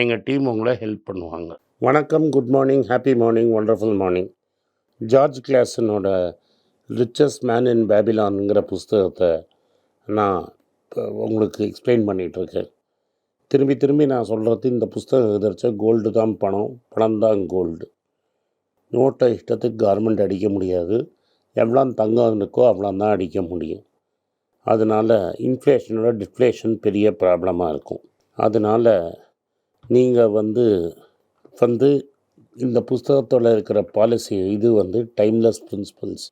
எங்கள் டீம் உங்களை ஹெல்ப் பண்ணுவாங்க. வணக்கம், good morning, happy morning, wonderful morning. George கிளாஸனோட riches man in பேபிலான்ங்கிற புஸ்தகத்தை நான் உங்களுக்கு எக்ஸ்ப்ளைன் பண்ணிகிட்ருக்கேன் திரும்பி திரும்பி நான் சொல்கிறது இந்த புஸ்தகம் எழுதுறச்ச கோல்டு தான் பணம், பணம் தான் கோல்டு. நோட்டை இஷ்டத்துக்கு கவர்மெண்ட் அடிக்க முடியாது. எவ்வளோ தங்கம் இருக்கோ அவ்வளோ தான் அடிக்க முடியும். அதனால இன்ஃப்ளேஷனோட டிஃப்ளேஷன் பெரிய ப்ராப்ளமாக இருக்கும். அதனால நீங்கள் வந்து வந்து இந்த புஸ்தகத்தில் இருக்கிற பாலிசி இது வந்து டைம்லெஸ் பிரின்சிபல்ஸ்.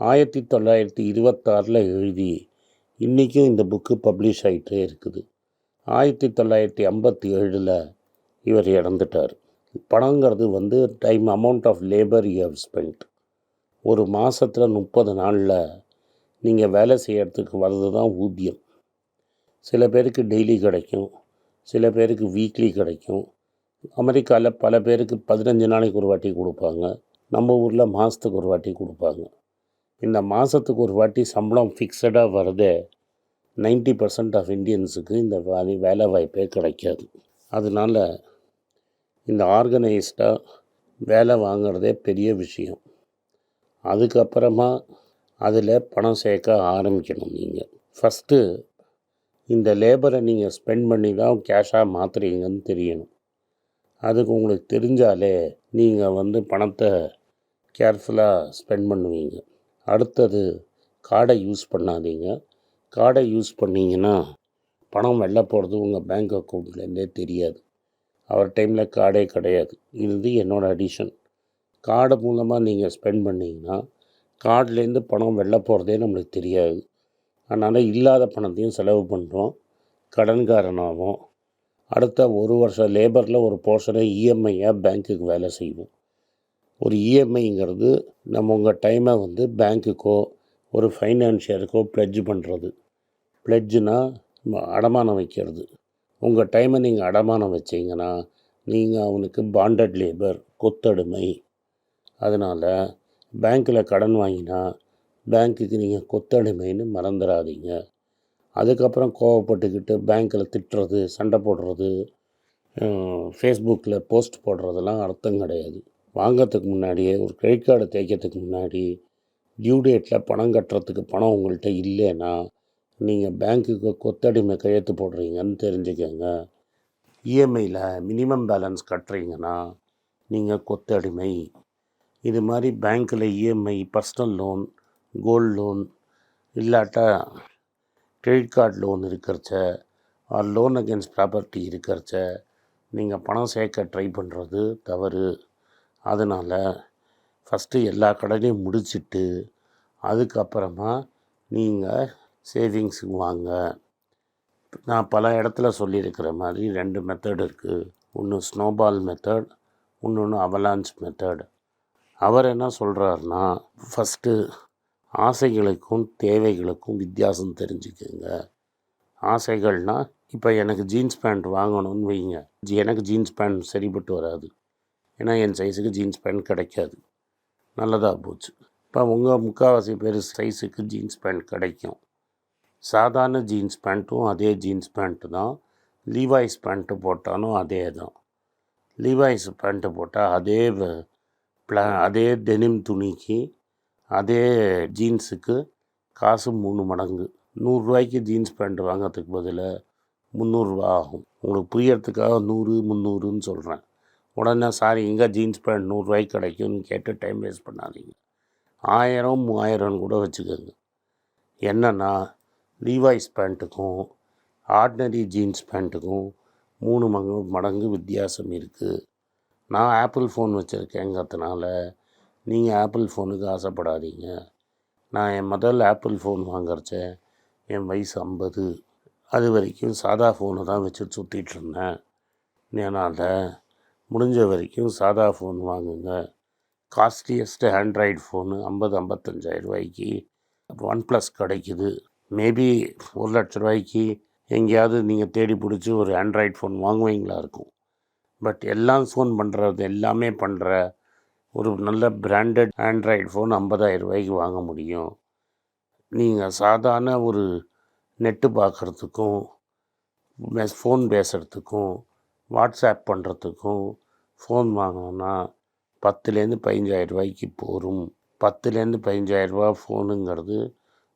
1926ல எழுதி, இன்றைக்கும் இந்த புக்கு பப்ளிஷ் ஆகிட்டே இருக்குது. 1957ல இவர் இறந்துட்டார் பணங்கிறது வந்து time amount of labour you have spend ஒரு மாதத்தில் முப்பது நாளில் நீங்கள் வேலை செய்கிறதுக்கு வர்றது தான் ஊதியம். சில பேருக்கு டெய்லி கிடைக்கும். சில பேருக்கு வீக்லி கிடைக்கும். அமெரிக்காவில் பல பேருக்கு 15 நாளைக்கு ஒரு வாட்டி கொடுப்பாங்க நம்ம ஊரில் மாதத்துக்கு ஒரு வாட்டி கொடுப்பாங்க இந்த மாதத்துக்கு ஒரு வாட்டி சம்பளம் ஃபிக்ஸடாக வரதே 90% ஆஃப் இந்தியன்ஸுக்கு இந்த வாரி வேலை வாய்ப்பே கிடைக்காது. அதனால இந்த ஆர்கனைஸ்டாக வேலை வாங்குறதே பெரிய விஷயம். அதுக்கப்புறமா அதில் பணம் சேர்க்க ஆரம்பிக்கணும் நீங்கள் ஃபஸ்ட்டு இந்த லேபரை நீங்கள் ஸ்பெண்ட் பண்ணி தான் கேஷாக மாற்றுறீங்கன்னு தெரியணும். அதுக்கு உங்களுக்கு தெரிஞ்சாலே நீங்கள் வந்து பணத்தை கேர்ஃபுல்லாக ஸ்பெண்ட் பண்ணுவீங்க. அடுத்தது கார்டை யூஸ் பண்ணாதீங்க. கார்டை யூஸ் பண்ணீங்கன்னா, பணம் வெளில போகிறது உங்கள் பேங்க் அக்கவுண்ட்லேருந்தே தெரியாது. அவர் டைமில் கார்டே கிடையாது. இது என்னோடய அடிஷன். கார்டு மூலமாக நீங்கள் ஸ்பெண்ட் பண்ணிங்கன்னா கார்ட்லேருந்து பணம் வெளில போகிறதே நம்மளுக்கு தெரியாது. அதனால் இல்லாத பணத்தையும் செலவு பண்ணுறோம் கடன்காரனாகவும் அடுத்த ஒரு வருஷம் லேபரில் ஒரு போர்ஷனை இஎம்ஐயாக பேங்க்குக்கு வேலை செய்வோம். ஒரு இஎம்ஐங்கிறது நம்ம உங்கள் டைமை வந்து பேங்க்குக்கோ, ஒரு ஃபைனான்ஷியருக்கோ ப்ளெட்ஜ் பண்ணுறது பிளெட்ஜ்னா அடமானம் வைக்கிறது. உங்கள் டைமை நீங்கள் அடமானம் வச்சிங்கன்னா நீங்கள் அவனுக்கு பாண்டட் லேபர் கொத்தடிமை. அதனால் பேங்க்கில் கடன் வாங்கினா, பேங்க்குக்கு நீங்கள் கொத்தடிமைன்னு மறந்துடாதீங்க அதுக்கப்புறம் கோவப்பட்டுக்கிட்டு பேங்க்கில் திட்டுறது, சண்டை போடுறது, ஃபேஸ்புக்கில் போஸ்ட் போடுறதெல்லாம் அர்த்தம் கிடையாது. வாங்கிறதுக்கு முன்னாடியே ஒரு கிரெடிட் கார்டு தேய்க்கிறதுக்கு முன்னாடி, டியூ டேட்டில் பணம் கட்டுறதுக்கு பணம் உங்கள்கிட்ட இல்லைன்னா நீங்கள் பேங்க்குக்கு கொத்தடிமை கையெழுத்து போடுறீங்கன்னு தெரிஞ்சுக்கங்க. இஎம்ஐயில் மினிமம் பேலன்ஸ் கட்டுறீங்கன்னா, நீங்கள் கொத்தடிமை. இது மாதிரி பேங்க்கில் EMI, personal loan, gold loan இல்லாட்டா கிரெடிட் கார்டு லோன் இருக்கிறச்ச, ஆர் லோன் அகைன்ஸ்ட் ப்ராப்பர்ட்டி இருக்கிறச்ச, நீங்கள் பணம் சேர்க்க ட்ரை பண்ணுறது தவறு. அதனால் ஃபஸ்ட்டு எல்லா கடனையும் முடிச்சுட்டு, அதுக்கப்புறமா நீங்கள் சேவிங்ஸுக்கு வாங்க. நான் பல இடத்துல சொல்லியிருக்கிற மாதிரி ரெண்டு மெத்தட் இருக்குது ஒன்று ஸ்னோபால் மெத்தட், இன்னொன்று அவலான்ஸ் மெத்தட். அவர் என்ன சொல்கிறாருன்னா ஃபஸ்ட்டு ஆசைகளுக்கும், தேவைகளுக்கும் வித்தியாசம் தெரிஞ்சுக்குங்க ஆசைகள்னால் இப்போ எனக்கு ஜீன்ஸ் பேண்ட் வாங்கணும்னு வைங்க. எனக்கு ஜீன்ஸ் பேண்ட் சரிப்பட்டு வராது. ஏன்னா என் சைஸுக்கு ஜீன்ஸ் பேண்ட் கிடைக்காது. நல்லதாக போச்சு. இப்போ உங்கள் முக்கால்வாசி பேர் சைஸுக்கு ஜீன்ஸ் பேண்ட் கிடைக்கும். சாதாரண ஜீன்ஸ் பேண்ட்டும் அதே ஜீன்ஸ் பேண்ட்டு தான். லீவாய்ஸ் பேண்ட்டு போட்டாலும் அதே தான். லீவாய்ஸ் பேண்ட்டு போட்டால் அதே வ அதே டெனிம் துணிக்கு, அதே ஜீன்ஸுக்கு காசு மூணு மடங்கு. நூறுரூவாய்க்கு ஜீன்ஸ் பேண்ட் வாங்கறதுக்கு பதிலா ரூ. 300 ஆகும். உங்களுக்கு புரியறதுக்காக நூறு முந்நூறுன்னு சொல்கிறேன் உடனே சாரி எங்கே ஜீன்ஸ் பேண்ட் நூறுரூவாய்க்கு கிடைக்கும்னு கேட்டு டைம் வேஸ்ட் பண்ணாதீங்க. 1000, 3000ன்னு கூட வச்சுக்கோங்க என்னென்னா லீவாய்ஸ் பேண்ட்டுக்கும், ஆர்டினரி ஜீன்ஸ் பேண்ட்டுக்கும் மூணு மங்கு மடங்கு வித்தியாசம் இருக்குது நான் ஆப்பிள் ஃபோன் வச்சுருக்கேங்கிறதுனால நீங்கள் ஆப்பிள் ஃபோனுக்கு ஆசைப்படாதீங்க. நான் என் முதல் ஆப்பிள் ஃபோன் வாங்கறச்ச, என் வயசு 50. அதுவரைக்கும் சாதா ஃபோனை தான் வச்சுட்டு சுற்றிட்டுருந்தேன் இருந்தேன். அதனால முடிஞ்ச வரைக்கும் சாதா ஃபோன் வாங்குங்க காஸ்ட்லியஸ்ட்டு ஆண்ட்ராய்டு ஃபோனு ஐம்பது ஐம்பத்தஞ்சாயிரம் ரூபாய்க்கு ஒன் ப்ளஸ் கிடைக்குது மேபி ஒரு லட்ச ரூபாய்க்கு எங்கேயாவது நீங்கள் தேடி பிடிச்சி ஒரு ஆண்ட்ராய்டு ஃபோன் வாங்குவீங்களா இருக்கும் பட் எல்லாம் ஃபோன் பண்ணுறது எல்லாமே பண்ணுற ஒரு நல்ல பிராண்டட் ஆண்ட்ராய்டு ஃபோன் ஐம்பதாயிரம் ரூபாய்க்கு வாங்க முடியும். நீங்கள் சாதாரண ஒரு நெட்டு பார்க்குறதுக்கும் மெஸ் ஃபோன் பேசுகிறதுக்கும் வாட்ஸ்அப் பண்ணுறதுக்கும் ஃபோன் வாங்கணும்னா பத்துலேருந்து பதினஞ்சாயிரம் ரூபாய்க்கு போகும் பத்துலேருந்து பதினஞ்சாயிரம் ரூபா ஃபோனுங்கிறது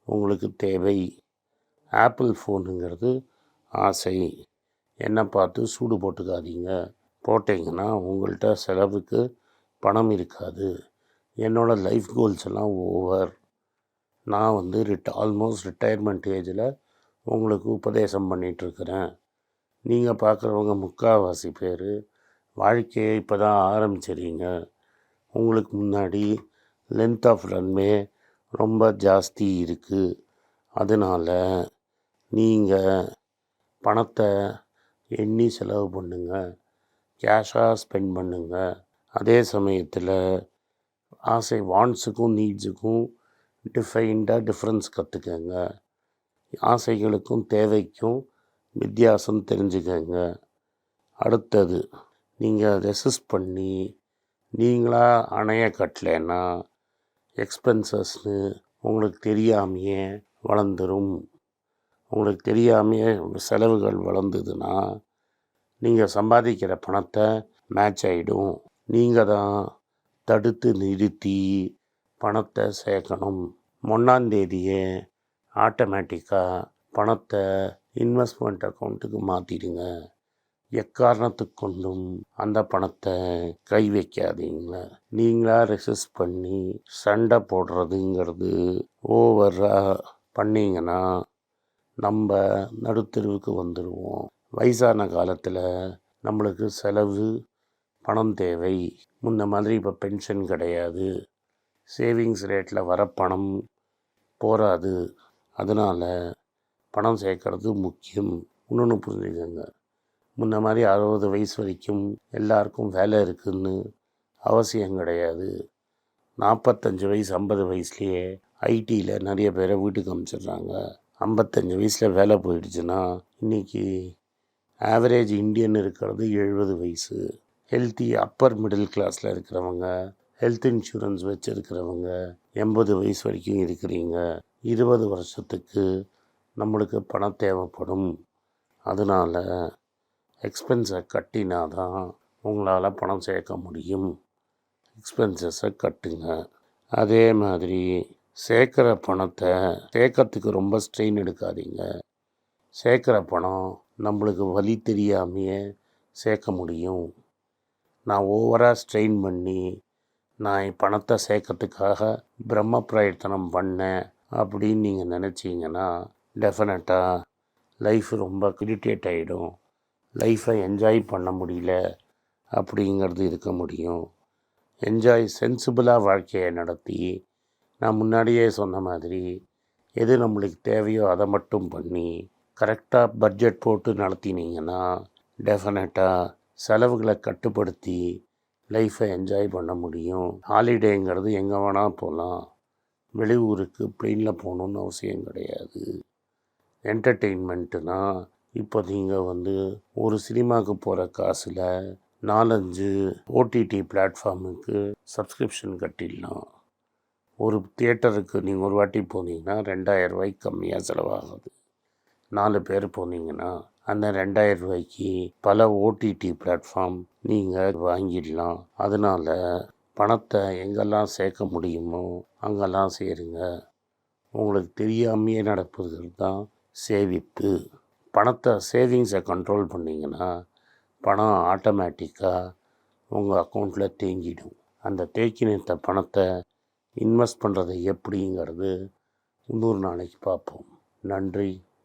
உங்களுக்கு தேவை. ஆப்பிள் ஃபோனுங்கிறது ஆசை. என்ன பார்த்து சூடு போட்டுக்காதீங்க. போட்டிங்கன்னா உங்கள்கிட்ட செலவுக்கு பணம் இருக்காது. என்னோடய லைஃப் கோல்ஸ் எல்லாம் ஓவர் நான் வந்து ரிட் ஆல்மோஸ்ட் ரிட்டையர்மெண்ட் ஏஜில் உங்களுக்கு உபதேசம் பண்ணிகிட்ருக்கிறேன் நீங்கள் பார்க்குறவங்க முக்கால்வாசி பேர் வாழ்க்கையை இப்போ தான் ஆரம்பிச்சிருங்க உங்களுக்கு முன்னாடி லென்த் ஆஃப் ரன்வே ரொம்ப ஜாஸ்தி இருக்குது அதனால் நீங்கள் பணத்தை எண்ணி செலவு பண்ணுங்கள் கேஷாக ஸ்பெண்ட் பண்ணுங்கள் அதே சமயத்தில் ஆசை வாண்ட்ஸுக்கும் நீட்ஸுக்கும் டிஃபைன்டாக டிஃப்ரென்ஸ் கற்றுக்கங்க ஆசைகளுக்கும் தேவைக்கும் வித்தியாசம் தெரிஞ்சுக்கங்க. அடுத்தது நீங்கள் ரெசிஸ்ட் பண்ணி நீங்களாக அணைய கட்டலைன்னா எக்ஸ்பென்சஸ்னு உங்களுக்கு தெரியாமையே வளர்ந்துரும். உங்களுக்கு தெரியாமையே செலவுகள் வளர்ந்ததுன்னா நீங்கள் சம்பாதிக்கிற பணத்தை மேட்ச் ஆகிடும் நீங்கள் தான் தடுத்து நிறுத்தி பணத்தை சேர்க்கணும். ஒன்றாந்தேதியே ஆட்டோமேட்டிக்காக பணத்தை இன்வெஸ்ட்மெண்ட் அக்கௌண்ட்டுக்கு மாற்றிடுங்க எக்காரணத்துக்கு கொண்டும் அந்த பணத்தை கை வைக்காதீங்க. நீங்களாக ரெசிஸ்ட் பண்ணி சண்டை போடுறதுங்கிறது ஓவராக பண்ணிங்கன்னா நம்ம நடுத்தெருவுக்கு வந்துடுவோம் வயசான காலத்தில் நம்மளுக்கு செலவு பணம் தேவை. முன்ன மாதிரி இப்போ பென்ஷன் கிடையாது. சேவிங்ஸ் ரேட்டில் வர பணம் போராது அதனால் பணம் சேர்க்கறது முக்கியம். இன்னொன்று புரிஞ்சுக்கோங்க. முன்ன மாதிரி அறுபது வயசு வரைக்கும் எல்லாருக்கும் வேலை இருக்குதுன்னு அவசியம் கிடையாது. நாற்பத்தஞ்சு வயசு ஐம்பது வயசுலேயே ஐடியில் நிறைய பேரை வீட்டுக்கு அனுப்பிச்சிடுறாங்க ஐம்பத்தஞ்சு வயசில் வேலை போயிடுச்சுன்னா இன்றைக்கி ஆவரேஜ் இந்தியன் இருக்கிறது எழுபது வயசு. ஹெல்த்தி அப்பர் மிடில் கிளாஸில் இருக்கிறவங்க ஹெல்த் இன்சூரன்ஸ் வச்சுருக்கிறவங்க எண்பது வயசு வரைக்கும் இருக்கிறீங்க இருபது வருஷத்துக்கு நம்மளுக்கு பணம் தேவைப்படும். அதனால் எக்ஸ்பென்ஸை கட்டினா தான் உங்களால் பணம் சேர்க்க முடியும். எக்ஸ்பென்சஸை கட்டுங்க. அதே மாதிரி சேர்க்குற பணத்தை சேர்க்கறதுக்கு ரொம்ப ஸ்ட்ரெயின் எடுக்காதீங்க. சேர்க்குற பணம் நம்மளுக்கு வழி தெரியாமையே சேர்க்க முடியும். நான் ஓவராக ஸ்ட்ரெயின் பண்ணி நான் பணத்தை சேர்க்கறதுக்காக பிரம்ம பிரயத்தனம் பண்ணேன் அப்படின்னு நீங்கள் நினச்சிங்கன்னா டெஃபினட்டாக லைஃப் ரொம்ப கிரிட்டேட் ஆகிடும் லைஃப்பை என்ஜாய் பண்ண முடியல அப்படிங்கிறது இருக்க முடியும். என்ஜாய் சென்சிபிளாக வாழ்க்கையை நடத்தி நான் முன்னாடியே சொன்ன மாதிரி எது நம்மளுக்கு தேவையோ அதை மட்டும் பண்ணி கரெக்டாக பட்ஜெட் போட்டு நடத்தினீங்கன்னா டெஃபினட்டாக செலவுகளை கட்டுப்படுத்தி லைஃப்பை என்ஜாய் பண்ண முடியும். ஹாலிடேங்கிறது எங்கே வேணால் போகலாம். வெளியூருக்கு ப்ளெயினில் போகணுன்னு அவசியம் கிடையாது. என்டர்டெயின்மெண்ட்டுனா இப்போ நீங்கள் வந்து ஒரு சினிமாவுக்கு போகிற காசில் நாலஞ்சு ஓடிடி பிளாட்ஃபார்முக்கு சப்ஸ்கிரிப்ஷன் கட்டிடலாம். ஒரு தியேட்டருக்கு நீங்கள் ஒரு வாட்டி போனீங்கன்னா ரெண்டாயிரம் ரூபாய்க்கு கம்மியாக செலவாகுது. நாலு பேர் போனீங்கன்னா அந்த ரெண்டாயிரம் ரூபாய்க்கு பல ஓடிடி பிளாட்ஃபார்ம் நீங்கள் வாங்கிடலாம். அதனால் பணத்தை எங்கெல்லாம் சேர்க்க முடியுமோ அங்கெல்லாம் சேருங்க. உங்களுக்கு தெரியாமையே நடப்பது தான் சேமிப்பு. பணத்தை சேவிங்ஸை கண்ட்ரோல் பண்ணிங்கன்னா பணம் ஆட்டோமேட்டிக்காக உங்கள் அக்கௌண்ட்டில் தேங்கிடும். அந்த தேக்கினத்த பணத்தை இன்வெஸ்ட் பண்ணுறது எப்படிங்கிறது இன்னொரு நாளைக்கு பார்ப்போம். நன்றி.